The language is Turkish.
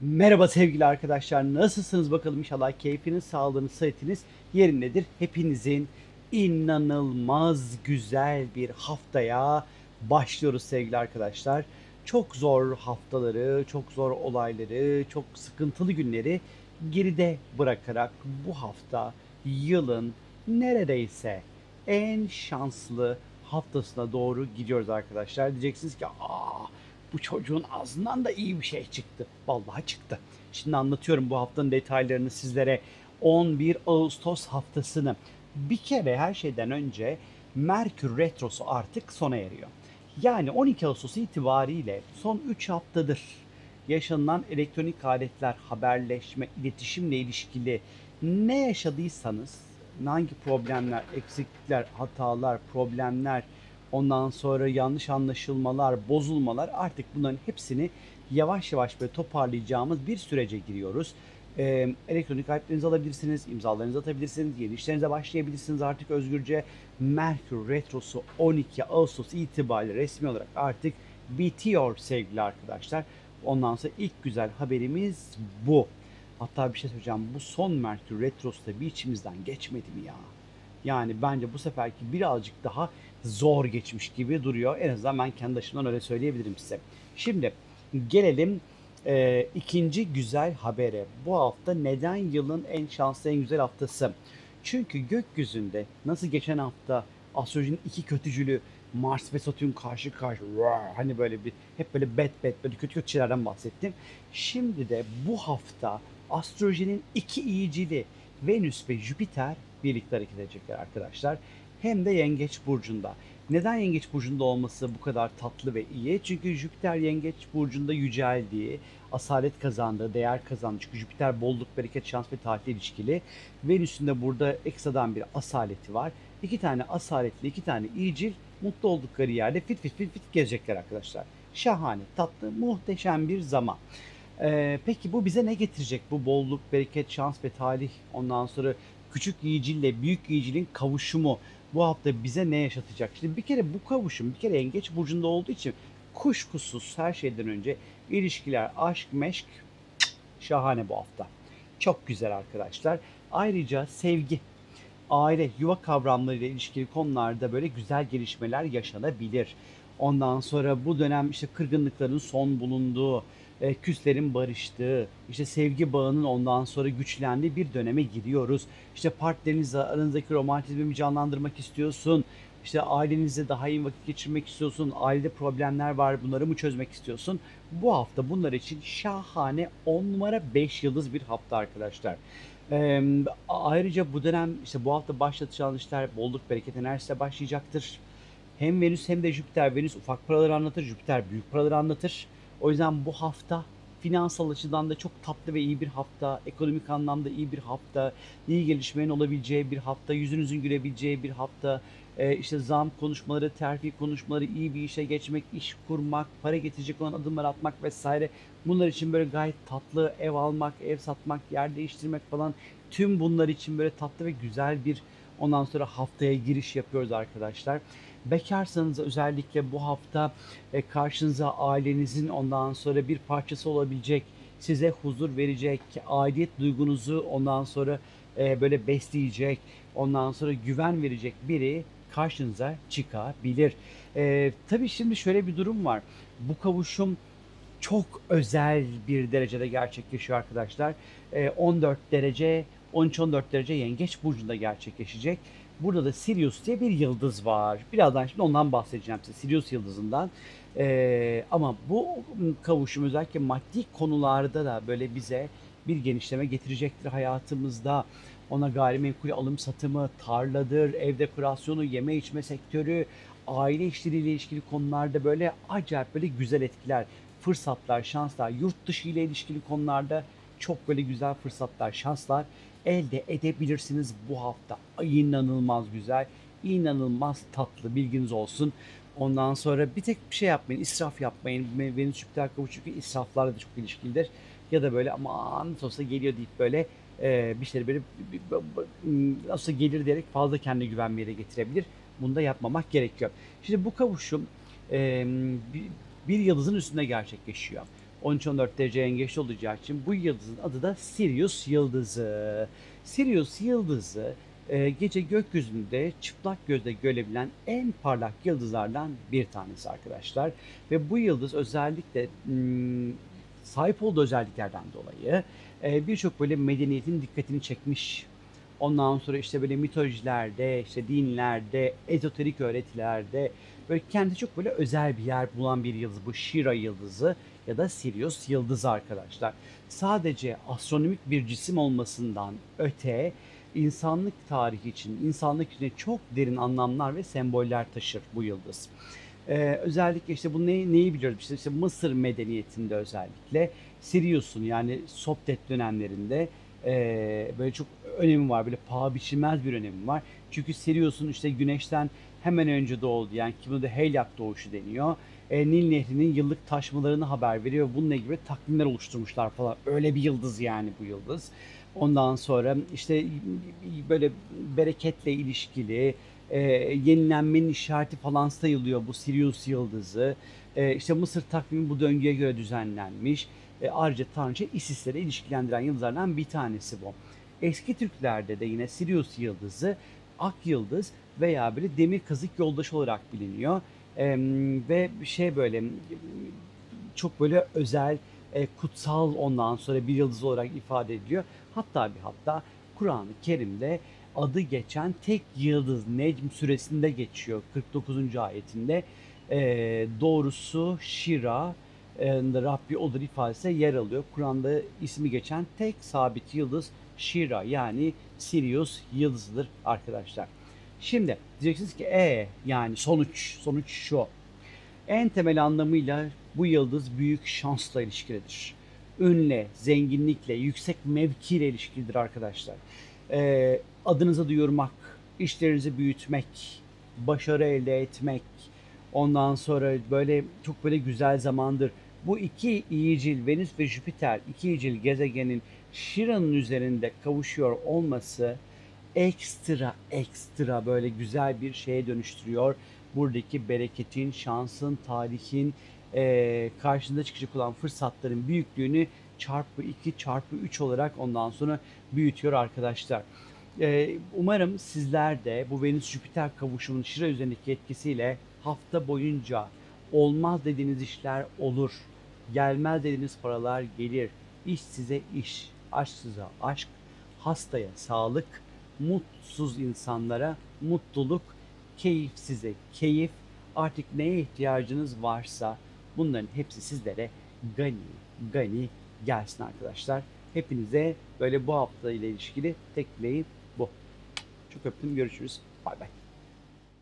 Merhaba sevgili arkadaşlar. Nasılsınız bakalım inşallah keyfiniz, sağlığınız, sıhhatiniz yerindedir. Hepinizin inanılmaz güzel bir haftaya başlıyoruz sevgili arkadaşlar. Çok zor haftaları, çok zor olayları, çok sıkıntılı günleri geride bırakarak bu hafta yılın neredeyse en şanslı haftasına doğru gidiyoruz arkadaşlar. Diyeceksiniz ki aa bu çocuğun ağzından da iyi bir şey çıktı. Vallahi çıktı. Şimdi anlatıyorum bu haftanın detaylarını sizlere. 11 Ağustos haftasını. Bir kere her şeyden önce Merkür Retrosu artık sona eriyor. Yani 12 Ağustos itibariyle son 3 haftadır yaşanılan elektronik aletler, haberleşme, iletişimle ilişkili ne yaşadıysanız, hangi problemler, eksiklikler, hatalar, problemler, ondan sonra yanlış anlaşılmalar, bozulmalar artık bunların hepsini yavaş yavaş böyle toparlayacağımız bir sürece giriyoruz. Ee, elektronik aletlerinizi alabilirsiniz, imzalarınızı atabilirsiniz, yeni işlerinize başlayabilirsiniz artık özgürce. Merkür Retrosu 12 Ağustos itibariyle resmi olarak artık bitiyor sevgili arkadaşlar. Ondan sonra ilk güzel haberimiz bu. Hatta bir şey söyleyeceğim. Bu son Merkür Retrosu da bir içimizden geçmedi mi ya? Yani bence bu seferki birazcık daha zor geçmiş gibi duruyor. En azından ben kendi açımdan öyle söyleyebilirim size. Şimdi gelelim e, ikinci güzel habere. Bu hafta neden yılın en şanslı en güzel haftası? Çünkü gökyüzünde nasıl geçen hafta astrolojinin iki kötücülü Mars ve Satürn karşı karşı hani böyle bir hep böyle bet bet böyle kötü kötü şeylerden bahsettim. Şimdi de bu hafta astrolojinin iki iyicili Venüs ve Jüpiter birlikte hareket edecekler arkadaşlar. Hem de Yengeç burcunda. Neden Yengeç burcunda olması bu kadar tatlı ve iyi? Çünkü Jüpiter Yengeç burcunda yüceldiği, asalet kazandığı, değer kazandığı. Çünkü Jüpiter bolluk, bereket, şans ve tatil ilişkili. Venüs'ün de burada ekstradan bir asaleti var. İki tane asaletli, iki tane iyicil mutlu oldukları yerde fit fit fit fit gezecekler arkadaşlar. Şahane, tatlı, muhteşem bir zaman. Ee, peki bu bize ne getirecek? Bu bolluk, bereket, şans ve talih ondan sonra küçük yiyicille büyük yiyicilin kavuşumu bu hafta bize ne yaşatacak? Şimdi bir kere bu kavuşum bir kere yengeç burcunda olduğu için kuşkusuz her şeyden önce ilişkiler, aşk, meşk şahane bu hafta. Çok güzel arkadaşlar. Ayrıca sevgi, aile, yuva kavramlarıyla ilişkili konularda böyle güzel gelişmeler yaşanabilir. Ondan sonra bu dönem işte kırgınlıkların son bulunduğu, e, küslerin barıştığı, işte sevgi bağının ondan sonra güçlendiği bir döneme giriyoruz. İşte partnerinizle aranızdaki romantizmi canlandırmak istiyorsun. İşte ailenizle daha iyi vakit geçirmek istiyorsun. Ailede problemler var. Bunları mı çözmek istiyorsun? Bu hafta bunlar için şahane 10 numara 5 yıldız bir hafta arkadaşlar. Ee, ayrıca bu dönem işte bu hafta başlatacağınız işler bolluk bereket enerjisiyle başlayacaktır. Hem Venüs hem de Jüpiter. Venüs ufak paraları anlatır, Jüpiter büyük paraları anlatır. O yüzden bu hafta finansal açıdan da çok tatlı ve iyi bir hafta, ekonomik anlamda iyi bir hafta, iyi gelişmenin olabileceği bir hafta, yüzünüzün gülebileceği bir hafta, ee, işte zam konuşmaları, terfi konuşmaları, iyi bir işe geçmek, iş kurmak, para getirecek olan adımlar atmak vesaire. Bunlar için böyle gayet tatlı ev almak, ev satmak, yer değiştirmek falan tüm bunlar için böyle tatlı ve güzel bir ondan sonra haftaya giriş yapıyoruz arkadaşlar. Bekarsanız özellikle bu hafta e, karşınıza ailenizin ondan sonra bir parçası olabilecek, size huzur verecek, aidiyet duygunuzu ondan sonra e, böyle besleyecek, ondan sonra güven verecek biri karşınıza çıkabilir. E, tabii şimdi şöyle bir durum var. Bu kavuşum çok özel bir derecede gerçekleşiyor arkadaşlar. E, 14 derece 13-14 derece yengeç burcunda gerçekleşecek. Burada da Sirius diye bir yıldız var. Birazdan şimdi ondan bahsedeceğim size. Sirius yıldızından. Ee, ama bu kavuşum özellikle maddi konularda da böyle bize bir genişleme getirecektir hayatımızda. Ona gayrimenkul alım satımı, tarladır, ev dekorasyonu, yeme içme sektörü, aile işleriyle ilişkili konularda böyle acayip böyle güzel etkiler, fırsatlar, şanslar, yurt dışı ile ilişkili konularda çok böyle güzel fırsatlar, şanslar elde edebilirsiniz bu hafta. İnanılmaz güzel, inanılmaz tatlı bilginiz olsun. Ondan sonra bir tek bir şey yapmayın, israf yapmayın. Venüs Jüpiter kavuşu çünkü israflarla da çok ilişkilidir. Ya da böyle aman olsa geliyor deyip böyle e, bir şeyleri böyle nasıl gelir diyerek fazla kendi güven bir yere getirebilir. Bunu da yapmamak gerekiyor. Şimdi bu kavuşum e, bir, bir yıldızın üstünde gerçekleşiyor. 13-14 derece yengeçli olacağı için bu yıldızın adı da Sirius yıldızı. Sirius yıldızı e, gece gökyüzünde çıplak gözle görebilen en parlak yıldızlardan bir tanesi arkadaşlar. Ve bu yıldız özellikle hmm, sahip olduğu özelliklerden dolayı e, birçok böyle medeniyetin dikkatini çekmiş. Ondan sonra işte böyle mitolojilerde, işte dinlerde, ezoterik öğretilerde böyle kendi çok böyle özel bir yer bulan bir yıldız bu Shira yıldızı ya da Sirius yıldızı arkadaşlar. Sadece astronomik bir cisim olmasından öte insanlık tarihi için, insanlık için çok derin anlamlar ve semboller taşır bu yıldız. Ee, özellikle işte bu ne, neyi biliyoruz? İşte, işte Mısır medeniyetinde özellikle Sirius'un yani Sopdet dönemlerinde e, böyle çok önemi var. Böyle paha biçilmez bir önemi var. Çünkü Sirius'un işte güneşten hemen önce doğdu. Yani ki buna da Helyak doğuşu deniyor. E, Nil Nehri'nin yıllık taşmalarını haber veriyor. Bununla ilgili takvimler oluşturmuşlar falan. Öyle bir yıldız yani bu yıldız. Ondan sonra işte böyle bereketle ilişkili, e, yenilenmenin işareti falan sayılıyor bu Sirius yıldızı. E, işte Mısır takvimi bu döngüye göre düzenlenmiş. E, ayrıca Tanrıça Isis'lere ilişkilendiren yıldızlardan bir tanesi bu. Eski Türklerde de yine Sirius yıldızı ak yıldız veya böyle demir kazık yoldaşı olarak biliniyor. E, ve şey böyle çok böyle özel, e, kutsal ondan sonra bir yıldız olarak ifade ediliyor. Hatta bir hatta Kur'an-ı Kerim'de adı geçen tek yıldız Necm suresinde geçiyor 49. ayetinde. E, doğrusu Şira Rabbi odur ifadesi yer alıyor. Kur'an'da ismi geçen tek sabit yıldız Şira yani Sirius yıldızıdır arkadaşlar. Şimdi diyeceksiniz ki e yani sonuç sonuç şu. En temel anlamıyla bu yıldız büyük şansla ilişkilidir. Ünle, zenginlikle, yüksek mevkiyle ilişkilidir arkadaşlar. Ee, adınızı duyurmak, işlerinizi büyütmek, başarı elde etmek, ondan sonra böyle çok böyle güzel zamandır. Bu iki iyicil Venüs ve Jüpiter iki iyicil gezegenin Şiran'ın üzerinde kavuşuyor olması ekstra ekstra böyle güzel bir şeye dönüştürüyor. Buradaki bereketin, şansın, tarihin e, karşında çıkacak olan fırsatların büyüklüğünü çarpı 2 çarpı 3 olarak ondan sonra büyütüyor arkadaşlar. E, umarım sizler de bu Venüs-Jüpiter kavuşumunun Şira üzerindeki etkisiyle hafta boyunca olmaz dediğiniz işler olur. Gelmez dediğiniz paralar gelir. İş size iş, aşk size aşk, hastaya sağlık, mutsuz insanlara mutluluk, keyif size keyif. Artık neye ihtiyacınız varsa bunların hepsi sizlere gani gani gelsin arkadaşlar. Hepinize böyle bu hafta ile ilişkili tek bu. Çok öptüm. Görüşürüz. Bay bay.